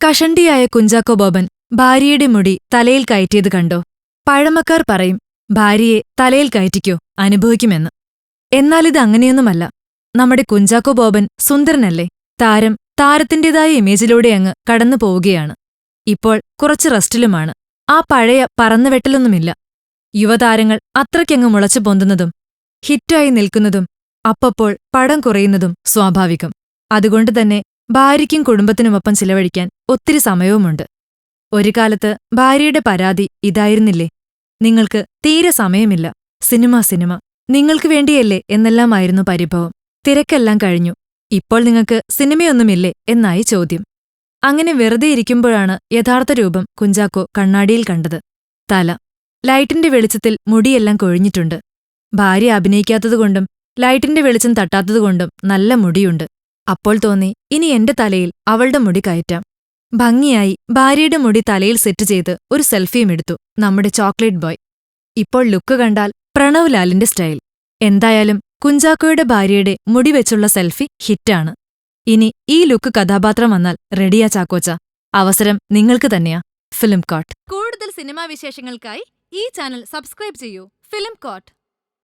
കഷണ്ടിയായ കുഞ്ചാക്കോ ബോബൻ ഭാര്യയുടെ മുടി തലയിൽ കയറ്റിയത് കണ്ടോ? പഴമക്കാർ പറയും ഭാര്യയെ തലയിൽ കയറ്റിക്കോ അനുഭവിക്കുമെന്ന്. എന്നാലിത് അങ്ങനെയൊന്നുമല്ല. നമ്മുടെ കുഞ്ചാക്കോ ബോബൻ സുന്ദരനല്ലേ? താരം താരത്തിന്റേതായ ഇമേജിലൂടെ അങ്ങ് കടന്നു പോവുകയാണ്. ഇപ്പോൾ കുറച്ച് റെസ്റ്റിലുമാണ്. ആ പഴയ പറന്നുവെട്ടലൊന്നുമില്ല. യുവതാരങ്ങൾ അത്രയ്ക്കങ്ങ് മുളച്ചു പൊന്തുന്നതും ഹിറ്റായി നിൽക്കുന്നതും അപ്പപ്പോൾ പടം കുറയുന്നതും സ്വാഭാവികം. അതുകൊണ്ടുതന്നെ ഭാര്യയ്ക്കും കുടുംബത്തിനുമൊപ്പം ചിലവഴിക്കാൻ ഒത്തിരി സമയവുമുണ്ട്. ഒരു കാലത്ത് ഭാര്യയുടെ പരാതി ഇതായിരുന്നില്ലേ? നിങ്ങൾക്ക് തീരെ സമയമില്ല. Cinema cinema. നിങ്ങൾക്ക് വേണ്ടിയല്ലേ എന്നെല്ലാമായിരുന്നു പരിഭവം. തിരക്കെല്ലാം കഴിഞ്ഞു. ഇപ്പോൾ നിങ്ങൾക്ക് സിനിമയൊന്നുമില്ലേ എന്നായി ചോദ്യം. അങ്ങനെ വെറുതെ ഇരിക്കുമ്പോഴാണ് യഥാർത്ഥ രൂപം കുഞ്ചാക്കോ കണ്ണാടിയിൽ കണ്ടത്. തല. ലൈറ്റിന്റെ വെളിച്ചത്തിൽ മുടിയെല്ലാം കൊഴിഞ്ഞിട്ടുണ്ട്. ഭാര്യ അഭിനയിക്കാത്തതുകൊണ്ടും ലൈറ്റിന്റെ വെളിച്ചം തട്ടാത്തതുകൊണ്ടും നല്ല മുടിയുണ്ട്. അപ്പോൾ തോന്നി ഇനി എന്റെ തലയിൽ അവളുടെ മുടി കയറ്റാം. ഭംഗിയായി ഭാര്യയുടെ മുടി തലയിൽ സെറ്റ് ചെയ്ത് ഒരു സെൽഫിയും എടുത്തു നമ്മുടെ ചോക്ലേറ്റ് ബോയ്. ഇപ്പോൾ ലുക്ക് കണ്ടാൽ പ്രണവ് ലാലിന്റെ സ്റ്റൈൽ. എന്തായാലും കുഞ്ചാക്കോയുടെ ഭാര്യയുടെ മുടി വെച്ചുള്ള സെൽഫി ഹിറ്റാണ്. ഇനി ഈ ലുക്ക് കഥാപാത്രം വന്നാൽ റെഡിയാ ചാക്കോച്ച. അവസരം നിങ്ങൾക്ക് തന്നെയാ. Film court. കൂടുതൽ സിനിമാ വിശേഷങ്ങൾക്കായി ഈ ചാനൽ സബ്സ്ക്രൈബ് ചെയ്യൂ. Film court.